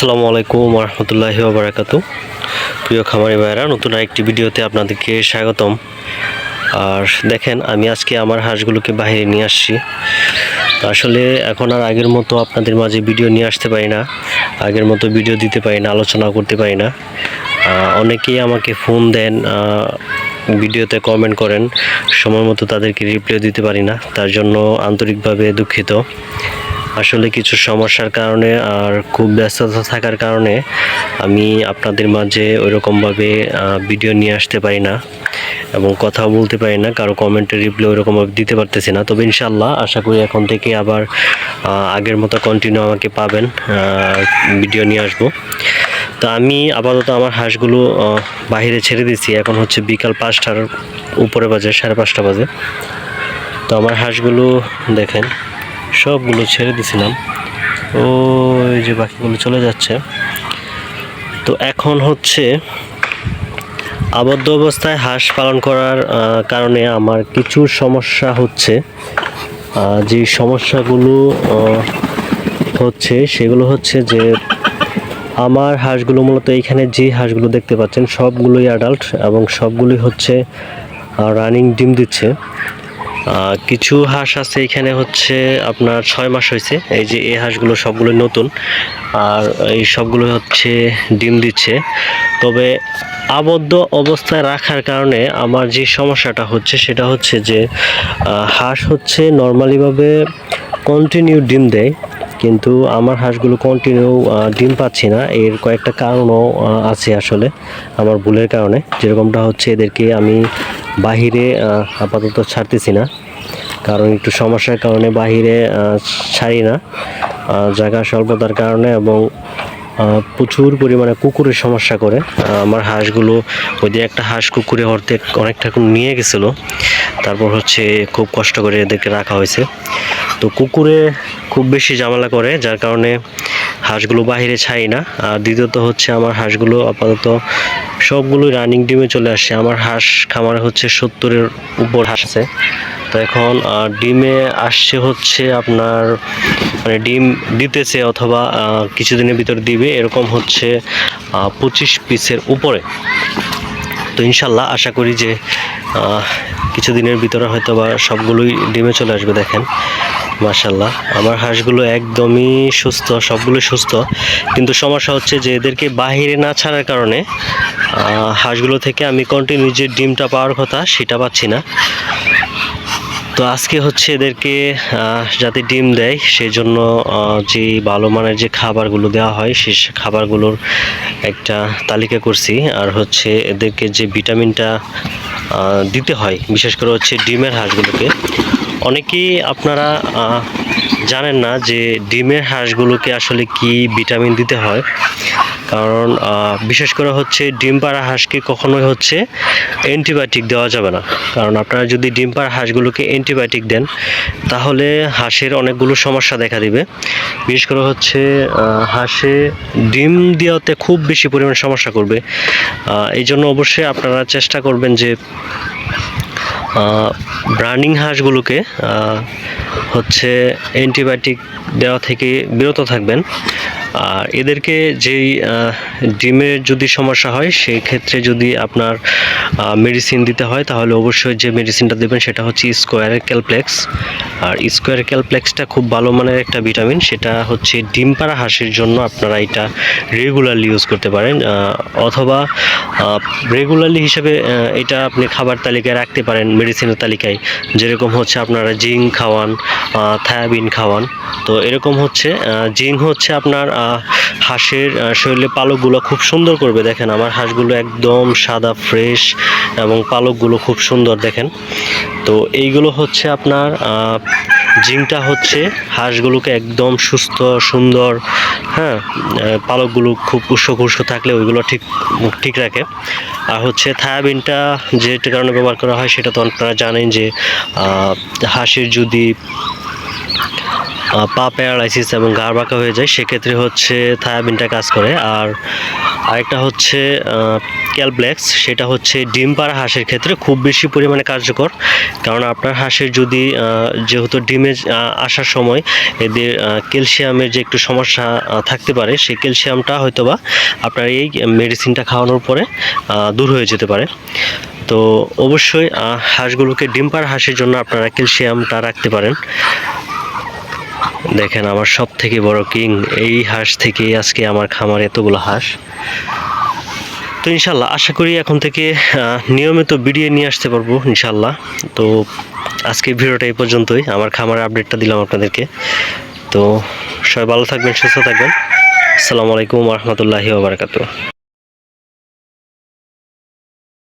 আসসালামু আলাইকুম রহমতুল্লাহ বারাকাতু প্রিয় খামারি ভাইরা নতুন আরেকটি ভিডিওতে আপনাদেরকে স্বাগতম। আর দেখেন, আমি আজকে আমার হাঁসগুলোকে বাইরে নিয়ে আসছি। আসলে এখন আর আগের মতো আপনাদের মাঝে ভিডিও নিয়ে আসতে পারি না, আগের মতো ভিডিও দিতে পারি না, আলোচনা করতে পারি না। অনেকেই আমাকে ফোন দেন ভিডিওতে কমেন্ট করেন, সময় মতো তাদেরকে রিপ্লাই দিতে পারি না, তার জন্য আন্তরিকভাবে দুঃখিত। আসলে কিছু সমস্যার কারণে আর খুব ব্যস্ততা থাকার কারণে আমি আপনাদের মাঝে ওইরকমভাবে ভিডিও নিয়ে আসতে পারি না এবং কথাও বলতে পারি না, কারও কমেন্টের রিপ্লাই ওইরকমভাবে দিতে পারতেছি না। তবে ইনশাল্লাহ আশা করি এখন থেকে আবার আগের মতো কন্টিনিউ আমাকে পাবেন ভিডিও নিয়ে আসব। তো আমি আপাতত আমার হাঁসগুলো বাইরে ছেড়ে দিচ্ছি এখন হচ্ছে বিকাল পাঁচটার উপরে বাজে, সাড়ে পাঁচটা বাজে। তো আমার হাঁসগুলো দেখেন। সবগুলো ছেড়ে দিছিলাম। ওই যে বাকিগুলো চলে যাচ্ছে। তো এখন হচ্ছে আবদ্ধ অবস্থায় হাঁস পালন করার কারণে আমার কিছু সমস্যা হচ্ছে। যে সমস্যাগুলো হচ্ছে সেগুলো হচ্ছে যে আমার হাঁসগুলো মূলত এইখানে যে হাঁসগুলো দেখতে পাচ্ছেন, সবগুলোই অ্যাডাল্ট এবং সবগুলোই হচ্ছে রানিং ডিম দিচ্ছে। কিছু হাঁস আছে এখানে হচ্ছে আপনার ছয় মাস হয়েছে। এই যে এই হাঁসগুলো সবগুলো নতুন। আর এই সবগুলো হচ্ছে ডিম দিচ্ছে। তবে আবদ্ধ অবস্থায় রাখার কারণে আমার যে সমস্যাটা হচ্ছে সেটা হচ্ছে যে হাঁস হচ্ছে নর্মালিভাবে কন্টিনিউ ডিম দেয়। কিন্তু আমার হাঁসগুলো কন্টিনিউ ডিম পাচ্ছি না। এর কয়েকটা কারণও আছে আসলে আমার ভুলের কারণে। যেরকমটা হচ্ছে এদেরকে আমি বাহিরে আপাতত ছাড়তেছি না। কারণ একটু সমস্যার কারণে বাহিরে ছাড়ি না। জায়গা স্বল্পতার কারণে এবং প্রচুর পরিমাণে কুকুরের সমস্যা করে। আমার হাঁসগুলো, ওই একটা হাঁস কুকুরে অর্ধেক অনেকটা নিয়ে গেছিল। তারপর হচ্ছে খুব কষ্ট করে এদেরকে রাখা হয়েছে। তো কুকুরে খুব বেশি ঝামেলা করে, যার কারণে হাঁসগুলো বাইরে ছাই না। আর দ্বিতীয়ত হচ্ছে আমার হাঁসগুলো আপাতত সবগুলোই রানিং ডিমে চলে আসছে। আমার হাঁস খামারে হচ্ছে সত্তরের উপর হাঁস। আছে তো এখন ডিমে আসছে হচ্ছে আপনার মানে ডিম দিতেছে অথবা কিছুদিনের ভিতর দিবে, এরকম হচ্ছে পঁচিশ পিসের উপরে। তো ইনশাল্লাহ আশা করি যে কিছুদিনের ভিতরে হয়তো বা সবগুলোই ডিমে চলে আসবে, দেখেন। মার্শাল্লাহ আমার হাঁসগুলো একদমই সুস্থ সবগুলো সুস্থ। কিন্তু সমস্যা হচ্ছে যে এদেরকে বাহিরে না ছাড়ার কারণে হাঁসগুলো থেকে আমি কন্টিনিউ যে ডিমটা পাওয়ার কথা, সেটা পাচ্ছি না। তো আজকে হচ্ছে এদেরকে যাতে ডিম দেয় সেই জন্য যে ভালো মানের যে খাবারগুলো দেওয়া হয় সেই খাবারগুলোর একটা তালিকা করছি। আর হচ্ছে এদেরকে যে ভিটামিনটা দিতে হয়, বিশেষ করে হচ্ছে ডিমের হাঁসগুলোকে, অনেকেই আপনারা জানেন না যে ডিমের হাঁসগুলোকে আসলে কি ভিটামিন দিতে হয়? কারণ বিশেষ করে হচ্ছে ডিম পাড়া হাঁসকে কখনোই হচ্ছে অ্যান্টিবায়োটিক দেওয়া যাবে না। কারণ আপনারা যদি ডিম পাড়া হাঁসগুলোকে অ্যান্টিবায়োটিক দেন, তাহলে হাঁসের অনেকগুলো সমস্যা দেখা দিবে। বিশেষ করে হচ্ছে হাঁসে ডিম দেওয়াতে খুব বেশি পরিমাণ সমস্যা করবে। এই জন্য অবশ্যই আপনারা চেষ্টা করবেন যে ব্রানিং হাঁসগুলোকে হচ্ছে অ্যান্টিবায়োটিক দেওয়া থেকে বিরত থাকবেন। আর এদেরকে যেই ডিমের যদি সমস্যা হয় সেই ক্ষেত্রে যদি আপনার মেডিসিন দিতে হয়, তাহলে অবশ্যই যে মেডিসিনটা দেবেন সেটা হচ্ছে স্কোয়ার ক্যালপ্লেক্স আর স্কোয়ার ক্যালপ্লেক্সটা খুব ভালো মানের একটা ভিটামিন সেটা হচ্ছে ডিম পাড়া হাঁসের জন্য আপনারা এটা রেগুলারলি ইউজ করতে পারেন। অথবা রেগুলারলি হিসেবে এটা আপনি খাবার তালিকায় রাখতে পারেন মেডিসিনের তালিকায়। যেরকম হচ্ছে আপনারা জিঙ্ক খাওয়ান থায়াবিন খাওয়ান। তো এরকম হচ্ছে জিঙ্ক হচ্ছে আপনার হাঁসের শরীরে পালকগুলো খুব সুন্দর করবে, দেখেন আমার হাঁসগুলো একদম সাদা, ফ্রেশ এবং পালকগুলো খুব সুন্দর, দেখেন। তো এইগুলো হচ্ছে আপনার জিঙ্কটা হচ্ছে হাঁসগুলোকে একদম সুস্থ, সুন্দর হ্যাঁ পালকগুলো খুব উষ্ণ থাকলে ওইগুলো ঠিক ঠিক রাখে। আর হচ্ছে থায়াবিনটা যেটা কারণে ব্যবহার করা হয়, সেটা তো আপনারা জানেন যে হাঁসের যদি পা প্যারালাইসিস এবং ঘাড় বাঁকা হয়ে যায়, সেক্ষেত্রে হচ্ছে থায়াবিনটা কাজ করে। আর আরেকটা হচ্ছে ক্যালব্লেক্স সেটা হচ্ছে ডিম পাড়া হাঁসের ক্ষেত্রে খুব বেশি পরিমাণে কার্যকর। কারণ আপনার হাঁসের যদি যেহেতু ডিমে আসার সময় এদের ক্যালসিয়ামের যে একটু সমস্যা থাকতে পারে, সেই ক্যালসিয়ামটা হয়তোবা আপনার এই মেডিসিনটা খাওয়ানোর পরে দূর হয়ে যেতে পারে। তো অবশ্যই হাঁসগুলোকে ডিম পাড়া হাঁসের জন্য আপনারা ক্যালসিয়ামটা রাখতে পারেন। দেখেন, আমার সব থেকে বড় কিং এই হাঁস থেকে আজকে আমার খামার এতগুলো হাঁস। তো ইনশাল্লাহ, আশা করি এখন থেকে নিয়মিত ভিডিও নিয়ে আসতে পারব, ইনশাল্লাহ। তো আজকে ভিডিওটা এই পর্যন্তই। আমার খামারের আপডেটটা দিলাম আপনাদেরকে। তো সবাই ভালো থাকবেন, সুস্থ থাকবেন। আসসালামু আলাইকুম রহমতুল্লাহি ওবরাকাতু